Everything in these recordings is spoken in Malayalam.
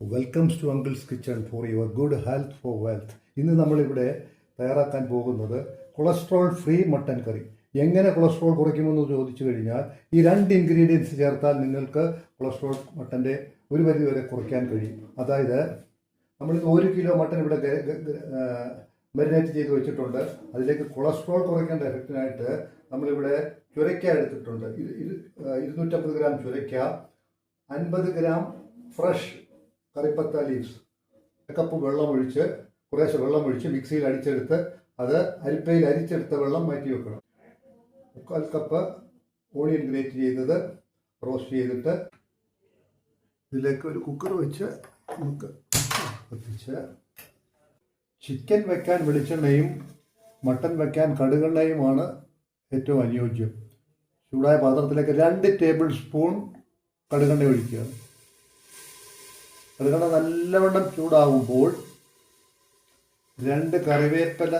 Welcomes to uncle's kitchen for your good health for wealth ഇന്ന് നമ്മളിവിടെ തയ്യാറാക്കാൻ പോകുന്നത് കൊളസ്ട്രോൾ ഫ്രീ മട്ടൻ കറി എങ്ങനെ കൊളസ്ട്രോൾ കുറയ്ക്കുമെന്ന് ചോദിച്ചു കഴിഞ്ഞാൽ ഈ രണ്ട് ഇൻഗ്രീഡിയൻസ് ചേർത്താൽ നിങ്ങൾക്ക് കൊളസ്ട്രോൾ മട്ടന്റെ ഒരു പരിധി വരെ കുറയ്ക്കാൻ കഴിയും. അതായത് നമ്മൾ ഒരു കിലോ മട്ടൻ ഇവിടെ മെറിനേറ്റ് ചെയ്ത് വെച്ചിട്ടുണ്ട്. അതിലേക്ക് കൊളസ്ട്രോൾ കുറയ്ക്കേണ്ട എഫക്റ്റിനായിട്ട് നമ്മളിവിടെ ചുരയ്ക്ക എടുത്തിട്ടുണ്ട്. ഇരുന്നൂറ്റമ്പത് ഗ്രാം ചുരയ്ക്ക അൻപത് ഗ്രാം ഫ്രഷ് കറിപ്പത്ത ലീവ്സ് കപ്പ് വെള്ളം ഒഴിച്ച് കുറേശ്ശെ വെള്ളം ഒഴിച്ച് മിക്സിയിൽ അടിച്ചെടുത്ത് അത് അരിപ്പയിൽ അരിച്ചെടുത്ത വെള്ളം മാറ്റി വെക്കണം. മുക്കാൽ കപ്പ് ഓണിയൻ ഗ്രേറ്റ് ചെയ്തത് റോസ്റ്റ് ചെയ്തിട്ട് ഇതിലേക്ക് ഒരു കുക്കർ വെച്ച് നമുക്ക് കത്തിച്ച് ചിക്കൻ വെക്കാൻ വെളിച്ചെണ്ണയും മട്ടൻ വെക്കാൻ കടുകെണ്ണയുമാണ് ഏറ്റവും അനുയോജ്യം. ചൂടായ പാത്രത്തിലേക്ക് രണ്ട് ടേബിൾ സ്പൂൺ കടുകെണ്ണ ഒഴിക്കുക. കടുകെണ്ണ നല്ലവണ്ണം ചൂടാവുമ്പോൾ രണ്ട് കറിവേപ്പില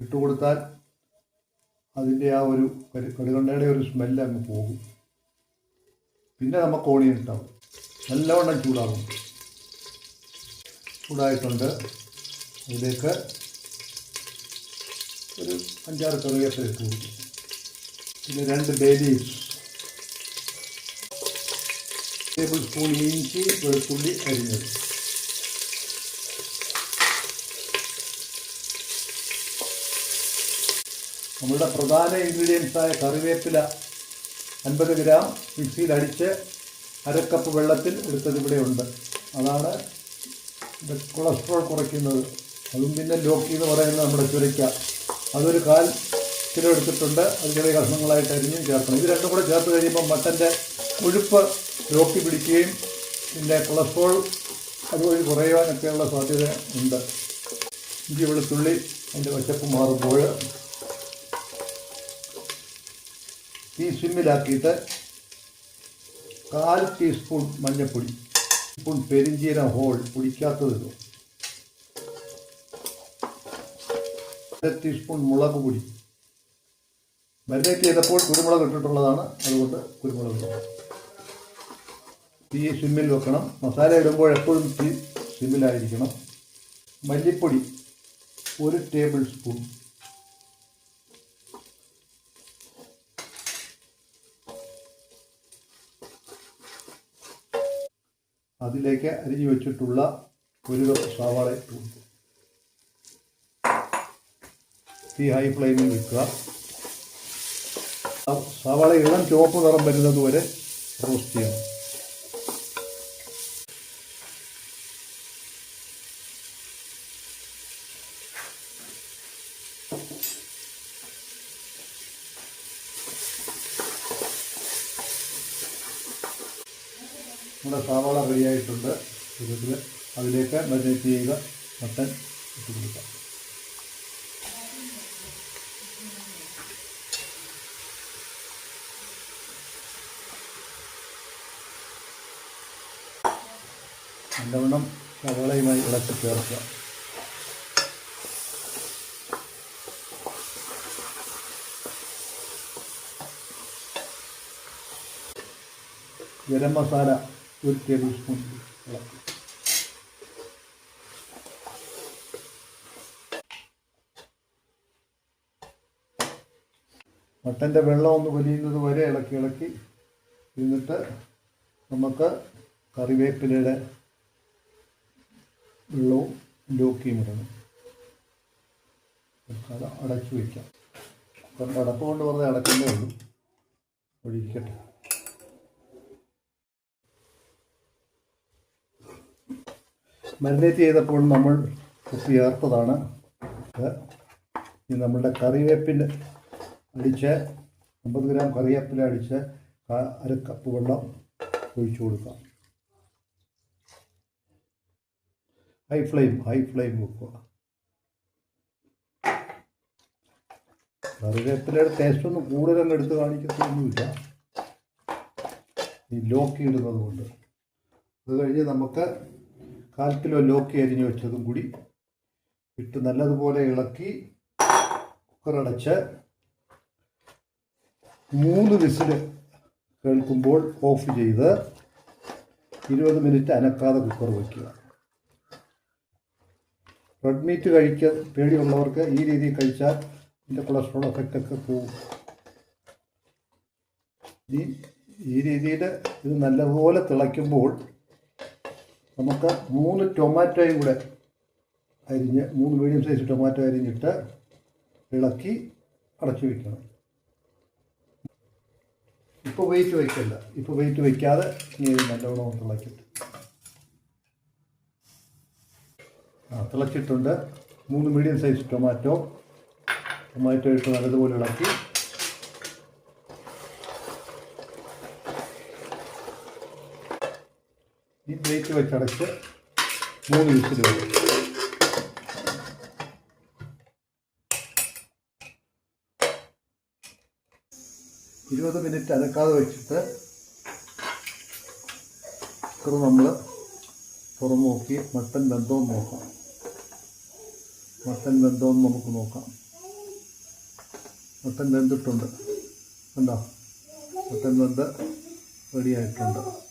ഇട്ടുകൊടുത്താൽ അതിന്റെ ആ ഒരു കടുകണ്ടയുടെ ഒരു സ്മെല്ല് അങ്ങ് പോകും. പിന്നെ നമുക്ക് ഓണിയൻ ഇട്ടാവും നല്ലവണ്ണം ചൂടാകും ചൂടായിട്ടുണ്ട്. അതിലേക്ക് ഒരു അഞ്ചാറ് കറിവേപ്പില ഇട്ട് കൊടുക്കും. പിന്നെ രണ്ട് ബേ ലീവ്സ് ടേബിൾ സ്പൂൺ ഇഞ്ചി വെളുത്തുള്ളി അരിഞ്ഞത് നമ്മളുടെ പ്രധാന ഇൻഗ്രീഡിയൻസായ കറിവേപ്പില അൻപത് ഗ്രാം മിക്സിയിൽ അടിച്ച് അരക്കപ്പ് വെള്ളത്തിൽ എടുത്തത് ഇവിടെ ഉണ്ട്. അതാണ് കൊളസ്ട്രോൾ കുറയ്ക്കുന്നത്. അതും പിന്നെ ലോക്കി എന്ന് പറയുന്നത് നമ്മുടെ ചുരയ്ക്ക. അതൊരു കാൽ കിലോ എടുത്തിട്ടുണ്ട്. അത് ചെറിയ കഷ്ണങ്ങളായിട്ട് അരിഞ്ഞും ചേർക്കണം. ഇത് രണ്ടും കൂടെ ചേർത്ത് കഴിയുമ്പോൾ മട്ടന്റെ കൊഴുപ്പ് ലോക്കി പിടിക്കുകയും പിന്നെ കൊളസ്ട്രോൾ അതുവഴി കുറയുവാനൊക്കെയുള്ള സാധ്യത ഉണ്ട്. ഇഞ്ചി വെളുത്തുള്ളി അതിന്റെ വശപ്പ് മാറുമ്പോൾ ഈ സിമ്മിലാക്കിയിട്ട് കാൽ ടീസ്പൂൺ മഞ്ഞൾപ്പൊടി സ്പൂൺ പെരിഞ്ചീര ഹോൾ പൊടിക്കാത്തത് ഇടും അര ടീസ്പൂൺ മുളക് പൊടി. മരുന്നേറ്റ് ചെയ്തപ്പോൾ കുരുമുളക് ഇട്ടിട്ടുള്ളതാണ്. അതുകൊണ്ട് കുരുമുളക് ഇടണം തീ സിമ്മിൽ വെക്കണം. മസാല ഇടുമ്പോൾ എപ്പോഴും തീ സിമ്മിലായിരിക്കണം. മല്ലിപ്പൊടി ഒരു ടേബിൾ സ്പൂൺ. അതിലേക്ക് അരിഞ്ഞു വെച്ചിട്ടുള്ള ഒരു സവാള തീ ഹൈ ഫ്ലെയിമിൽ വെക്കുക. സവാള ഇളം ചുവപ്പ് നിറം വരുന്നത് വരെ റോസ്റ്റ് ചെയ്യണം. നമ്മുടെ സവാള റെഡിയായിട്ടുണ്ട് ഇതിൽ അതിലേക്ക് മരിനേറ്റ് ചെയ്ത മട്ടൻ ഇട്ട് കൊടുക്കാം. നല്ലവണ്ണം സവാളയുമായി ഇളക്കി ചേർക്കുക. ഗരം മസാല ഒരു ടേബിൾ സ്പൂൺ മട്ടന്റെ വെള്ളം ഒന്ന് വലിയുന്നത് വരെ ഇളക്കി ഇളക്കി. എന്നിട്ട് നമുക്ക് കറിവേപ്പിലയുടെ വെള്ളവും ലോക്കിയും ഇടണം. അടച്ചു വയ്ക്കാം. അടപ്പ് കൊണ്ട് വെറുതെ അടക്കുന്നേ ഉള്ളൂ. ഒഴിക്കട്ടെ. മരിനേറ്റ് ചെയ്തപ്പോൾ നമ്മൾ ചേർത്തതാണ് ഇനി നമ്മളുടെ കറിവേപ്പില അടിച്ച് അമ്പത് ഗ്രാം കറിവേപ്പില അടിച്ച് അര കപ്പ് വെള്ളം ഒഴിച്ചു കൊടുക്കാം. ഹൈ ഫ്ലെയിം ഹൈ ഫ്ലെയിം വെക്കുക. കറിവേപ്പിലയുടെ ടേസ്റ്റ് ഒന്നും കൂടുതലങ്ങ് എടുത്ത് കാണിക്കത്തൊന്നുമില്ല. ഈ ലോക്ക് ഇടുന്നത് കൊണ്ട്. അത് കഴിഞ്ഞ് നമുക്ക് കാൽ കിലോ ലോക്കി അരിഞ്ഞു വെച്ചതും കൂടി ഇട്ട് നല്ലതുപോലെ ഇളക്കി കുക്കറടച്ച് മൂന്ന് വിസിൽ കേൾക്കുമ്പോൾ ഓഫ് ചെയ്ത് ഇരുപത് മിനിറ്റ് അനക്കാതെ കുക്കർ വയ്ക്കുക റെഡ് മീറ്റ് കഴിക്ക പേടിയുള്ളവർക്ക് ഈ രീതിയിൽ കഴിച്ചാൽ ഇതിന്റെ കൊളസ്ട്രോൾ എഫക്റ്റ് ഒക്കെ പോകും. ഈ രീതിയിൽ ഇത് നല്ലപോലെ തിളയ്ക്കുമ്പോൾ നമുക്ക് മൂന്ന് ടൊമാറ്റോയും കൂടെ അരിഞ്ഞ് മൂന്ന് മീഡിയം സൈസ് ടൊമാറ്റോ അരിഞ്ഞിട്ട് ഇളക്കി അടച്ചു വയ്ക്കണം ഇപ്പോൾ വെയിറ്റ് വയ്ക്കല്ല ഇപ്പോൾ വെയിറ്റ് വയ്ക്കാതെ ഇനി നല്ലവണ്ണം തിളക്കിട്ട് ആ തിളച്ചിട്ടുണ്ട്. മൂന്ന് മീഡിയം സൈസ് ടൊമാറ്റോ ടൊമാറ്റോ ഇട്ട് നല്ലതുപോലെ ഇളക്കി ഈ പ്ലേറ്റ് വെച്ചടച്ച് മൂന്ന് വിസിൽ വരും ഇരുപത് മിനിറ്റ് അനക്കാതെ വെച്ചിട്ട് കുക്കർ നമ്മൾ പുറം നോക്കി മട്ടൻ ബന്ധവും നോക്കാം. മട്ടൻ ബന്ധവും നമുക്ക് നോക്കാം. മട്ടൻ ബന്ധിട്ടുണ്ട്. കണ്ടോ? മട്ടൻ ബന്ധ റെഡിയായിട്ടുണ്ട്